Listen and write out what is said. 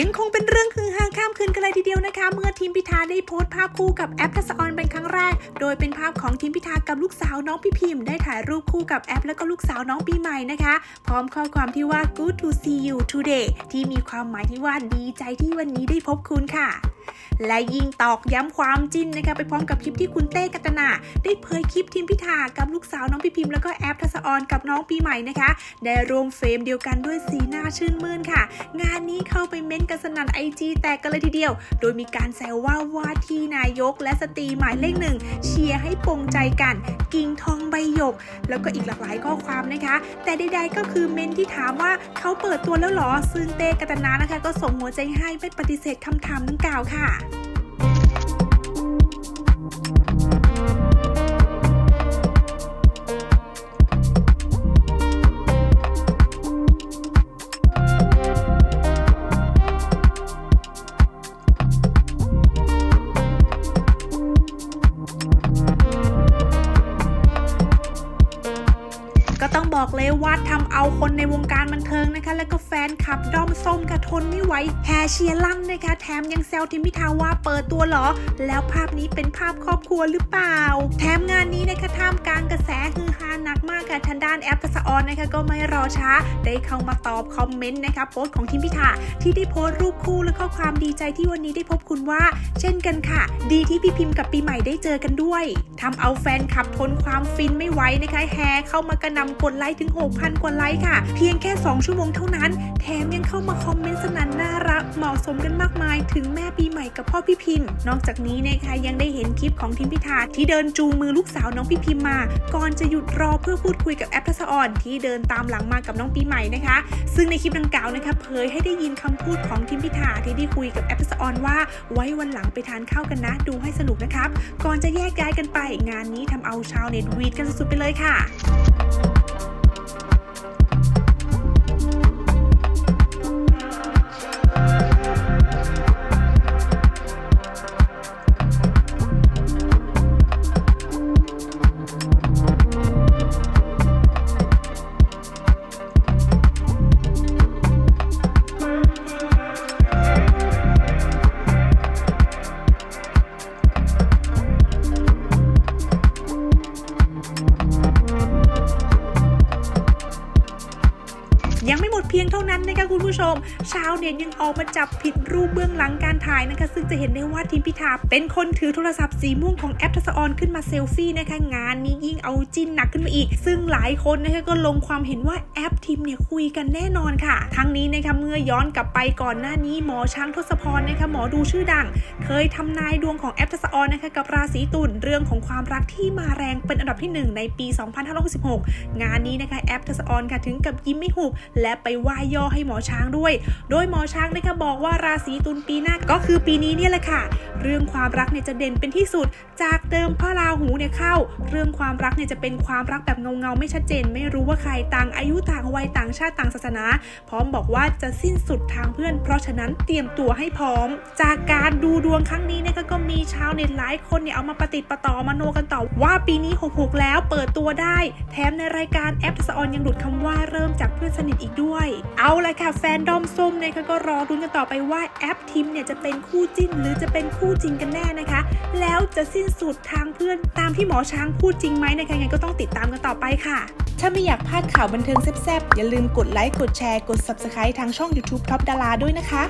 ยังคงเป็นเรื่องคือฮาข้ามคืนกันเลยทีเดียวนะคะ เมื่อทีมพิธาได้โพสต์ภาพคู่กับแอปทัศออนเป็นครั้งแรก โดยเป็นภาพของทีมพิธากับลูกสาวน้องพี่พิมพ์ได้ถ่ายรูปคู่กับแอปแล้วก็ลูกสาวน้องปีใหม่นะคะ พร้อมข้อความที่ว่า good to see you today ที่มีความหมายที่ว่าดีใจที่วันนี้ได้พบคุณค่ะ และยิ่งตอกย้ำความจิ้นนะคะไปพร้อมกับคลิปที่คุณเต้กัตนา ได้เผยคลิปทีมพิธากับลูกสาวน้องพี่พิมพ์แล้วก็แอปทัศออนกับน้องปีใหม่นะคะ ได้รวมเฟรมเดียวกันด้วยสีหน้าชื่นมื่นค่ะ งานนี้เข้าไปเม้นกันสนั่นไอจีแตกกันเลยทีเดียว โดยมีการแซวว่าว่าที่นายกและสตรีหมายเลขหนึ่งเชียร์ให้ปรงใจกัน กิ่งทองใบหยก แล้วก็อีกหลากหลายข้อความนะคะ แต่ใดๆก็คือเม้นที่ถามว่าเขาเปิดตัวแล้วหรอซึ่งเต้กัตนานะคะ ก็ส่งหัวใจให้ไม่ปฏิเสธคำถามดังกล่าวค่ะค่ะ บอกเลยว่าทำเอาคนในวงการบันเทิงนะคะ แล้วก็แฟนคลับด้อมส้มกระทนไม่ไหวแห่เชียร์ลั่นนะคะ แถมยังแซวทิมพิธาว่าเปิดตัวหรอ แล้วภาพนี้เป็นภาพครอบครัวหรือเปล่า แถมงานนี้นะคะท่ามกลางกระแสฮือฮาหนักมากค่ะทางด้านแอปทัศออ นนะคะก็ไม่รอช้า ได้เข้ามาตอบคอมเมนต์นะคะโพสต์ของทิมพิธาที่ได้โพสต์รูปคู่และข้อความดีใจที่วันนี้ได้พบคุณว่า เช่นกันค่ะ ดีที่พี่พิมพ์กับปีใหม่ได้เจอกันด้วยทำเอาแฟนคลับทนความฟินไม่ไหวนะคะแฮเข้ามากระนำกดไลค์ถึง 6,000 กว่าไลค์ค่ะ เพียงแค่ 2 ชั่วโมงเท่านั้น แถมยังเข้ามาคอมเมนต์สนั่นน่ารักเหมาะสมกันมากมาย ถึงแม่ปีใหม่กับพ่อพี่พิมพ์ นอกจากนี้นะคะยังได้เห็นคลิปของทีมพิธาที่เดินจูงมือลูกสาวน้องพี่พิมพ์มา ก่อนจะหยุดรอเพื่อพูดคุยกับแอปทัศออนที่เดินตามหลังมากับน้องปีใหม่นะคะ ซึ่งในคลิปดังกล่าวนะคะเผยให้ได้ยินคำพูดของทิมพิธาที่ได้คุยกับแอปสออนว่า ไว้วันหลังไปทานข้าวกันนะ ดูให้สนุกนะครับ ก่อนจะแยกย้ายกันไปงานนี้ทำเอาชาวเน็ตวีดกันสุดๆไปเลยค่ะ เท่านั้นนะคะคุณผู้ชม ชาวเน็ตยังออกมาจับผิดรูปเบื้องหลังการถ่ายนะคะซึ่งจะเห็นได้ว่าทีมพิธาเป็นคนถือโทรศัพท์สีม่วงของแอปทัศออนขึ้นมาเซลฟี่นะคะงานนี้ยิ่งเอาจิ้นหนักขึ้นมาอีก ซึ่งหลายคนนะคะก็ลงความเห็นว่าแอปทีมเนี่ยคุยกันแน่นอนค่ะ ทั้งนี้นะคะเมื่อย้อนกลับไปก่อนหน้านี้หมอช้างทศพรนะคะหมอดูชื่อดัง เคยทำนายดวงของแอปทัศออนนะคะกับราศีตุลเรื่องของความรักที่มาแรงเป็นอันดับที่หนึ่งในปี 2566 งานนี้นะคะแอปทัศออนค่ะถึงกับยิ้มไม่หุบและไปไหว้ย่อให้หมอช้างด้วย โดยหมอช้างนะคะบอกว่าราศีตุลปีหน้าก็คือปีนี้เนี่ยแหละค่ะ เรื่องความรักเนี่ยจะเด่นเป็นที่สุด จากเดิมพระราหูเนี่ยเข้า เรื่องความรักเนี่ยจะเป็นความรักแบบเงาเงาไม่ชัดเจน ไม่รู้ว่าใครต่างอายุต่างวัยต่างชาติต่างศาสนา พร้อมบอกว่าจะสิ้นสุดทางเพื่อน เพราะฉะนั้นเตรียมตัวให้พร้อม จากการดูดวงครั้งนี้เนะคะก็มีชาวเน็ตหลายคนเนี่ยเอามาประติดประต่อมโนกันต่อว่าปีนี้66แล้วเปิดตัวได้ แถมในรายการแอปทัศออนยังหลุดคำว่าเริ่มจากเพื่อนสนิทอีกด้วยเอาละค่ะแฟนดอมส้มนะคะก็รอรุ้นกันต่อไปว่าแอปทิมเนี่ยจะเป็นคู่จิ้นหรือจะเป็นคู่จริงกันแน่นะคะ แล้วจะสิ้นสุดทางเพื่อนตามที่หมอช้างพูดจริงไหมนะคะยังไงก็ต้องติดตามกันต่อไปค่ะ ถ้าไม่อยากพลาดข่าวบันเทิงแซ่บๆอย่าลืมกดไลค์กดแชร์กด Subscribe ทางช่อง YouTube Top ดาราด้วยนะคะ